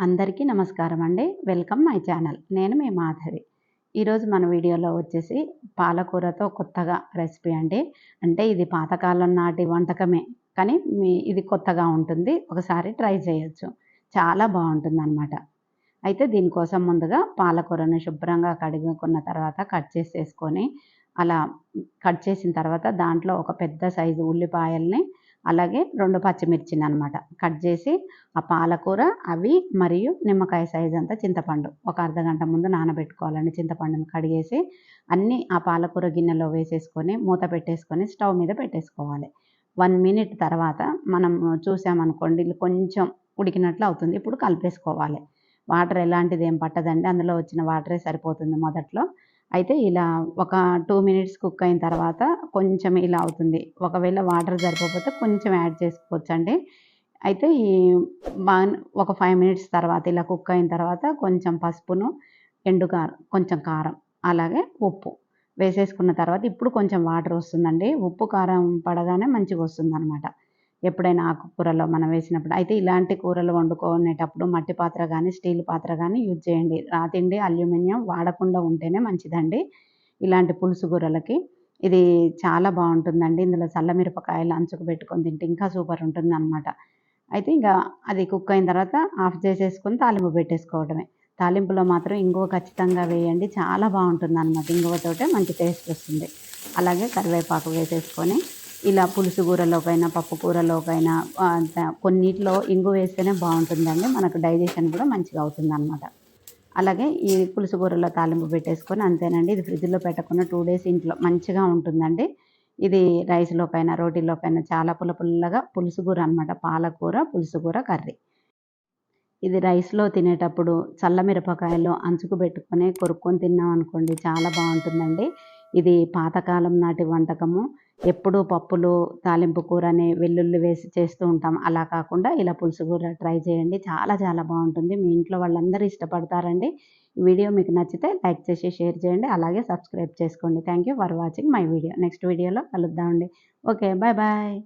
అందరికీ నమస్కారం అండి. Welcome my channel. నేను మీ మాధవి. ఈరోజు మన వీడియోలో వచ్చేసి పాలకూరతో కొత్తగా రెసిపీ అండి. అంటే ఇది పాతకాలం నాటి వంటకమే. కానీ మీ ఇది కొత్తగా ఉంటుంది. ఒకసారి ట్రై చేయొచ్చు. చాలా బాగుంటుంది అనమాట అయితే దీనికోసం ముందుగా పాలకూరను శుభ్రంగా కడుగుకున్న తర్వాత కట్ చేసేసుకొని అలా కట్ చేసిన తర్వాత దాంట్లో ఒక పెద్ద సైజు ఉల్లిపాయల్ని అలాగే రెండు పచ్చిమిర్చిని అనమాట కట్ చేసి ఆ పాలకూర అవి మరియు నిమ్మకాయ సైజ్ అంతా చింతపండు. ఒక అర్ధ గంట ముందు నానబెట్టుకోవాలండి. చింతపండుని కడిగేసి అన్నీ ఆ పాలకూర గిన్నెలో వేసేసుకొని మూత పెట్టేసుకొని స్టవ్ మీద పెట్టేసుకోవాలి. వన్ మినిట్ తర్వాత మనం చూసామనుకోండి కొంచెం ఉడికినట్లు అవుతుంది. ఇప్పుడు కలిపేసుకోవాలి. వాటర్ ఎలాంటిది ఏం పట్టదండి? అందులో వచ్చిన వాటరే సరిపోతుంది మొదట్లో. అయితే ఇలా ఒక టూ మినిట్స్ కుక్ అయిన తర్వాత కొంచెం ఇలా అవుతుంది. ఒకవేళ వాటర్ సరిపోతే కొంచెం యాడ్ చేసుకోవచ్చండి. అయితే ఈ ఒక ఫైవ్ మినిట్స్ తర్వాత ఇలా కుక్ అయిన తర్వాత కొంచెం పసుపును ఎండు కారం కొంచెం కారం అలాగే ఉప్పు వేసేసుకున్న తర్వాత ఇప్పుడు కొంచెం వాటర్ వస్తుందండి. ఉప్పు కారం పడగానే మంచిగా వస్తుంది అనమాట ఎప్పుడైనా ఆకుకూరలో మనం వేసినప్పుడు. అయితే ఇలాంటి కూరలు వండుకునేటప్పుడు మట్టి పాత్ర కానీ స్టీల్ పాత్ర కానీ యూజ్ చేయండి. రాతిండి అల్యూమినియం వాడకుండా ఉంటేనే మంచిదండి. ఇలాంటి పులుసు కూరలకి. ఇది చాలా బాగుంటుందండి. ఇందులో చల్లమిరపకాయలు అంచుకు పెట్టుకొని తింటే ఇంకా సూపర్ ఉంటుంది అనమాట అయితే ఇంకా అది కుక్ అయిన తర్వాత ఆఫ్ చేసేసుకొని తాలింపు పెట్టేసుకోవడమే. తాలింపులో మాత్రం ఇంగువ ఖచ్చితంగా వేయండి. చాలా బాగుంటుంది అనమాట ఇంగువతోటే మంచి టేస్ట్ వస్తుంది. అలాగే కరివేపాకు వేసేసుకొని ఇలా పులుసు కూరలోకైనా పప్పు కూరలోకైనా కొన్నిటిలో ఇంగు వేస్తేనే బాగుంటుందండి. మనకు డైజెషన్ కూడా మంచిగా అవుతుంది అనమాట అలాగే ఈ పులుసు కూరలో తాలింపు పెట్టేసుకొని అంతేనండి. ఇది ఫ్రిడ్జ్లో పెట్టకుండా టూ డేస్ ఇంట్లో మంచిగా ఉంటుందండి. ఇది రైస్లోకైనా రోటీలోకైనా చాలా పుల్ల పుల్లగా పులుసు కూర అనమాట పాలకూర పులుసు కూర కర్రీ. ఇది రైస్లో తినేటప్పుడు చల్లమిరపకాయలు అంచుకు పెట్టుకొని కొరుక్కొని తిన్నాం అనుకోండి చాలా బాగుంటుందండి. ఇది పాతకాలం నాటి వంటకము. ఎప్పుడూ పప్పులు తాలింపు కూర అని వెల్లుల్లి వేసి చేస్తూ ఉంటాం. అలా కాకుండా ఇలా పులుసు కూర ట్రై చేయండి. చాలా చాలా బాగుంటుంది. మీ ఇంట్లో వాళ్ళందరూ ఇష్టపడతారండి. వీడియో మీకు నచ్చితే లైక్ చేసి షేర్ చేయండి. అలాగే సబ్స్క్రైబ్ చేసుకోండి. Thank you for watching my video. Next వీడియోలో కలుద్దామండి. Okay bye bye.